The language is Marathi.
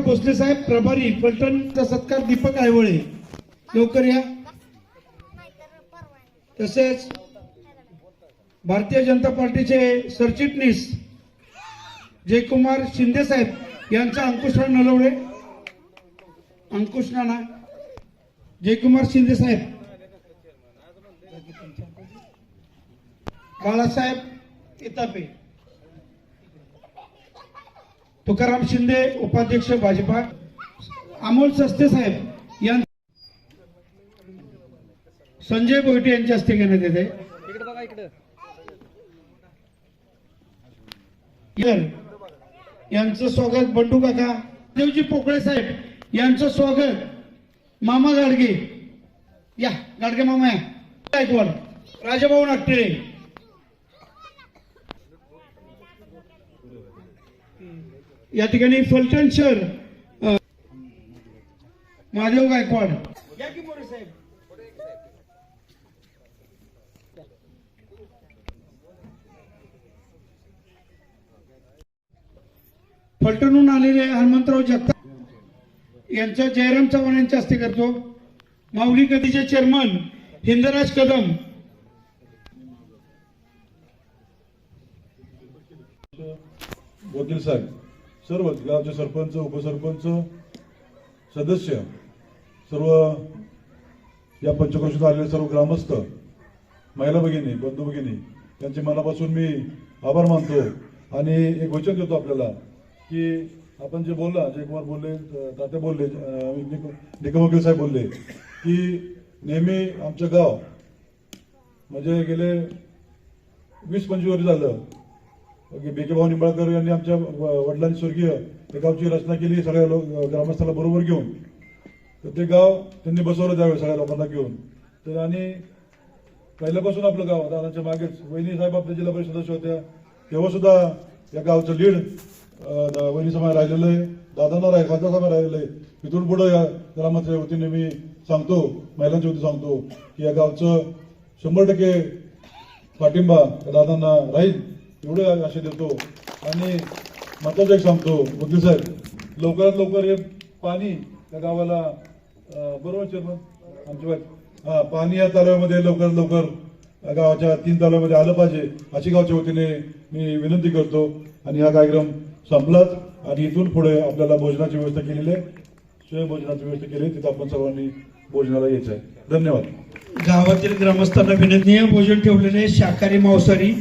भोसले साहेब प्रभारी फलटणचा सत्कार दीपक आयवळे. लवकर या. तसेच भारतीय जनता पार्टीचे सरचिटणीस जयकुमार शिंदे साहेब यांचा अंकुशराव नलवडे. अंकुश नाना जयकुमार शिंदे साहेब. बाळासाहेब इतापे तुकाराम शिंदे उपाध्यक्ष भाजपा अमोल सस्ते साहेब यां संजय बोईटे यांच्या हस्ते घेण्यात येते. यांचं स्वागत बंडू काका. देवजी पोकळे साहेब यांचं स्वागत. मामा गाडगे. या गाडगे मामा या. गायकवाड राजाभाऊ नागटिळे. या ठिकाणी फलटण शहर अ, महादेव गायकवाड. फलटणहून आलेले हनुमंतराव जगताप यांचा जयराम चव्हाण यांच्या हस्ते करतो. माऊली गदीचे चेअरमन हिंदराज कदम. बोधील साहेब सर्व गावचे सरपंच उपसरपंच सदस्य सर्व या पंचक्रोशीत आलेले सर्व ग्रामस्थ महिला भगिनी बंधू भगिनी त्यांचे मनापासून मी आभार मानतो आणि एक वचन देतो आपल्याला की आपण जे बोलला जयकुमार बोलले तात्या बोलले निकम वकील साहेब बोलले की नेहमी आमचं गाव म्हणजे गेले वीस पंचवीस वर्ष झालं म्हणजे बेके भाऊ निंबाळकर यांनी आमच्या व- वडिलांनी स्वर्गीय त्या गावची रचना केली सगळ्या लोक ग्रामस्थाला बरोबर घेऊन. तर ते गाव त्यांनी बसवलं त्यावेळेस सगळ्या लोकांना घेऊन. तर आणि पहिल्यापासून आपलं गाव दादाच्या मागेच. वहिनी साहेब आपल्या जिल्हा परिषद सदस्य होत्या. तेव्हा सुद्धा या गावचं लीड वहिनी समाज राहिलेलं आहे. दादांना राहील खासदार समाज राहिलेलं आहे. तिथून पुढे या ग्रामाच्या वतीने मी सांगतो महिलांच्या वतीने सांगतो की या गावचं शंभर टक्के पाठिंबा दादांना राहील. एवढं आशा देतो. आणि महत्वाचं एक सांगतो वकील साहेब लवकरात लवकर हे पाणी त्या गावाला बरोबर चेअरमन आमची बात हा पाणी या तालव्यामध्ये लवकरात लवकर या गावाच्या तीन तालव्यामध्ये आलं पाहिजे अशी गावच्या वतीने मी विनंती करतो. आणि हा कार्यक्रम संपलाच. आणि इथून पुढे आपल्याला भोजनाची व्यवस्था केलेली आहे. स्वयंभोजनाची व्यवस्था केली तिथं आपण सर्वांनी भोजनाला यायचं आहे. धन्यवाद. गावातील ग्रामस्थांना विनंती आहे भोजन ठेवलेले शाकाहारी मांसाहारी